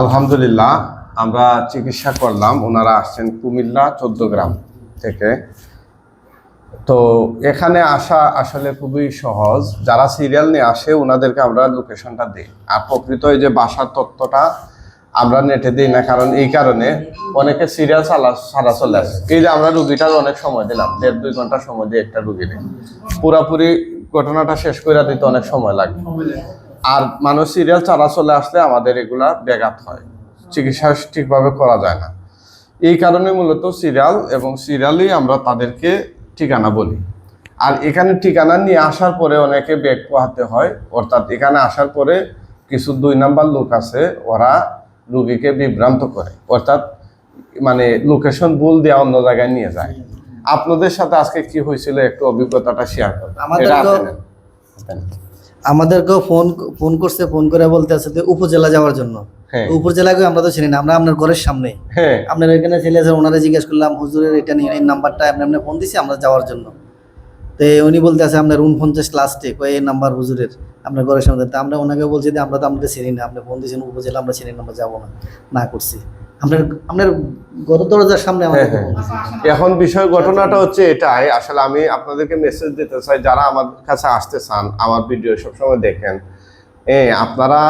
আলহামদুলিল্লাহ, আমরা চিকিৎসা করলাম। ওনারা আসছেন কুমিল্লা চোদ্দ গ্রাম থেকে। তো এখানে আসা আসলে খুবই সহজ। যারা সিরিয়াল নিয়ে আসে, ওনাদেরকে আমরা লোকেশনটা দিই। আর প্রকৃত এই যে বাসার তত্ত্বটা আমরা নেটে দিই না, কারণ এই কারণে অনেকে সিরিয়াল চালা সারা চলে আসে। এই যে আমরা রুগীটার অনেক সময় দিলাম, দেড় দুই ঘণ্টা সময় দিয়ে একটা রুগীরে পুরাপুরি ঘটনাটা শেষ করে দিতে অনেক সময় লাগে। আর মানুষ সিরিয়াল চালা চলে আসলে আমাদের এগুলা ব্যাঘাত হয়। চিকিৎসা ঠিকভাবে করা যায় না। এই কারণে মূলত সিরিয়াল এবং সিরিয়ালই আমরা তাদেরকে ঠিকানা বলি। আর এখানে ঠিকানা নিয়ে আসার পরে অনেকে ব্যাগ পোহাতে হয়। অর্থাৎ এখানে আসার পরে কিছু দুই নাম্বার লোক আছে ওরা রুগীকে বিভ্রান্ত করে। অর্থাৎ মানে লোকেশন ভুল দেওয়া অন্য জায়গায় নিয়ে যায়। আপনাদের সাথে আজকে কি হয়েছিল একটু অভিজ্ঞতাটা শেয়ার করবেন। আমাদের আমাদেরকেও ফোন ফোন করছে ফোন করে বলতে আছে যে উপজেলা যাওয়ার জন্য। হ্যাঁ। উপজেলা গিয়ে আমরা তো চিনি না আমরা আপনার ঘরের সামনে। হ্যাঁ। আপনার এখানে ছেলে আছে ওনারা জিজ্ঞেস করলাম হুজুরের এটা নিয়ে এই নাম্বারটা আপনি আপনি ফোন দিছি আমরা যাওয়ার জন্য। তো উনি বলতে আছে আপনার উনপঞ্চাশ লাস্টে কয় এই নাম্বার হুজুরের আপনার ঘরের সামনে। তো আমরা ওনাকে বলছি যে আমরা তো আপনাকে চিনি না আপনি ফোন দিয়েছেন উপজেলা আমরা চিনি না আমরা যাব না। না করছি। আপনার আপনার ঘর দরজার সামনে আমাদের হ্যাঁ, এখন বিষয় ঘটনাটা হচ্ছে এটাই। আসলে আমি আপনাদেরকে মেসেজ দিতে চাই যারা আমার কাছে আসতে চান আমার ভিডিও সবসময় দেখেন। এ আপনারা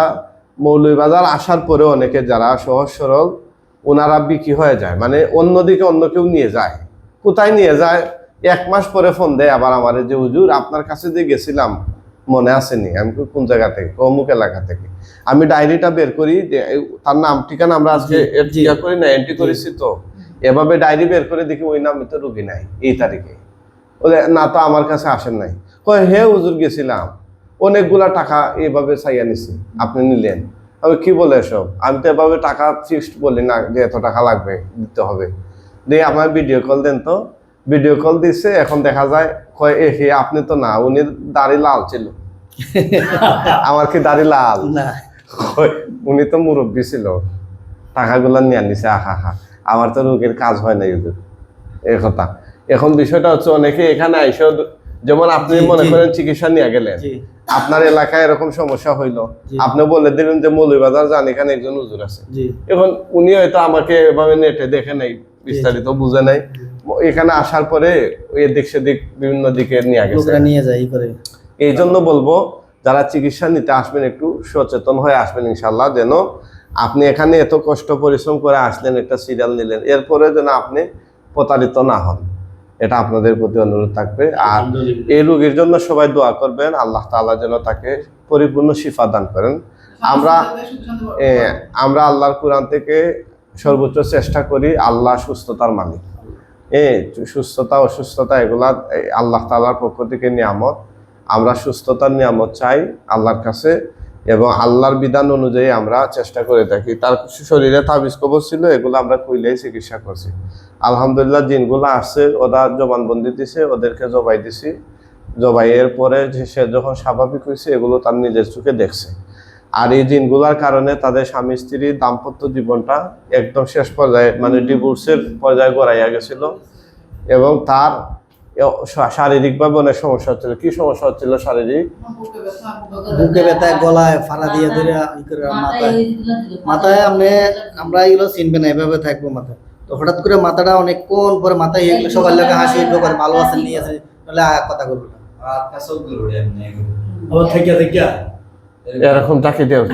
মৌলভীবাজার আসার পরে অনেকে যারা সহজ সরল ওনারা বিক্রি হয়ে যায়। মানে অন্যদিকে অন্য কেউ নিয়ে যায়। কোথায় নিয়ে যায়? এক মাস পরে ফোন দেয় আবার আমার যে হুজুর আপনার কাছে যে গেছিলাম মনে আসেনি। আমি কোন জায়গা থেকে? অমুক এলাকা থেকে। আমি ডায়েরিটা বের করি তার নাম ঠিকানা আমরা আজকে জি, জি। ইয়া করি না এন্ট্রি করেছি তো। এভাবে ডায়েরি বের করে দেখি ওই নামে তো রুগী নাই এই তারিখে। বলে না তো আমার কাছে আসেন নাই। কয় হে হুজুর গেছিলাম। অনেকগুলা টাকা এভাবে চাইয়া নিছি। আপনি নিলেন। আমি কি বলে এসব? আমি তো এভাবে টাকা ফিক্সড বলি না যে এত টাকা লাগবে দিতে হবে। দিয়ে আমার ভিডিও কল দেন তো। ভিডিও কল দিচ্ছে এখন দেখা যায় কয় এ হে আপনি তো না উনি দাড়ি লাল ছিল। আমার কি দাড়ি লাল? না। উনি তো মুরব্বী ছিল টাকাগুলো নিয়ে নিছে আহা হা আমার তো রোগের কাজ হয় না ইউদের এই কথা। এখন বিষয়টা হচ্ছে অনেকে এখানে আইসেও যেমন আপনি মনে করেন চিকিৎসা নিয়ে গেলেন আপনার এলাকায় এরকম সমস্যা হইল আপনি বলে দিলেন যে মৌলভীবাজার যান এখানে একজন হুজুর আছে। এখন উনি হয়তো আমাকে এভাবে নেটে দেখে নাই বিস্তারিত বুঝে নাই। এখানে আসার পরে এদিক সেদিক বিভিন্ন দিকে নিয়ে গেছে। নিয়ে যায় করে। এই জন্য বলব যারা চিকিৎসা নিতে আসবেন একটু সচেতন হয়ে আসবেন ইনশাল্লাহ যেন আপনি এখানে এত কষ্ট পরিশ্রম করে আসলেন একটা সিরিয়াল নিলেন এরপরে যেন আপনি প্রতারিত না হন। এটা আপনাদের প্রতি অনুরোধ থাকবে। আর এই রোগীর জন্য সবাই দোয়া করবেন আল্লাহ তাআলা যেন তাকে পরিপূর্ণ শিফা দান করেন। আমরা আমরা আল্লাহর কোরআন থেকে সর্বোচ্চ চেষ্টা করি আল্লাহ সুস্থতার মালিক। এ সুস্থতা, অসুস্থতা, এগুলা আল্লাহ তালার পক্ষ থেকে নিয়ামত। আমরা সুস্থতার নিয়ামত চাই আল্লাহর কাছে এবং আল্লাহর বিধান অনুযায়ী আমরা চেষ্টা করে থাকি। তার শরীরে তাবিজ কবর ছিল, এগুলো আমরা কইলেই চিকিৎসা করছি। আলহামদুলিল্লাহ দিনগুলো আসছে ওরা জবানবন্দি দিছে, ওদেরকে জবাই দিছি। জবাইয়ের পরে সে যখন স্বাভাবিক হয়েছে এগুলো তার নিজের চোখে দেখছে। আর এই দিনগুলোর কারণে তাদের স্বামী স্ত্রীর দাম্পত্য জীবনটা একদম শেষ পর্যায়ে মানে ডিভোর্সের পর্যায়ে গড়াইয়া গেছিল। এবং তার শারীরিকভাবে অনেক সমস্যা হচ্ছিল। কি সমস্যা হচ্ছিল শারীরিক? বুকে ব্যথা গলায় ফাড়া দিয়ে ধরে মাথায়। মাথায় আপনি আমরা এগুলো চিনবে না এভাবে থাকব মাথায়। তো হঠাৎ করে মাথাটা অনেকক্ষণ পরে মাথায় হয়ে গেলে সবার লোকে হাসি উঠবে করে ভালো আছেন নিয়ে আছে তাহলে কথা বলব না। আবার থেকে থেকে এরকম তাকে দেও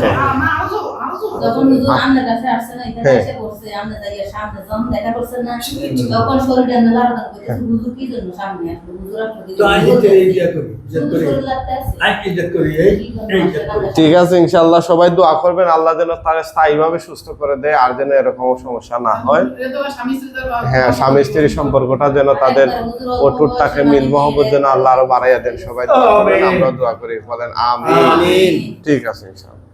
হ্যাঁ। সামনে যখন দেখা না তখন করতেছে হুজুর কি জন্য সামনে আসলো হুজুর ঠিক আছে ইনশাল্লাহ সবাই দোয়া করবেন আল্লাহ যেন তার স্থায়ীভাবে সুস্থ করে দেয় আর যেন এরকম সমস্যা না হয়। হ্যাঁ স্বামী স্ত্রীর সম্পর্কটা যেন তাদের অটুট থাকে মিল মহব্বত যেন আল্লাহ আরও বাড়াইয়া দেন সবাই দোয়া করবেন আমরা দোয়া করি বলেন আমিন। আমিন। ঠিক আছে ইনশাল্লাহ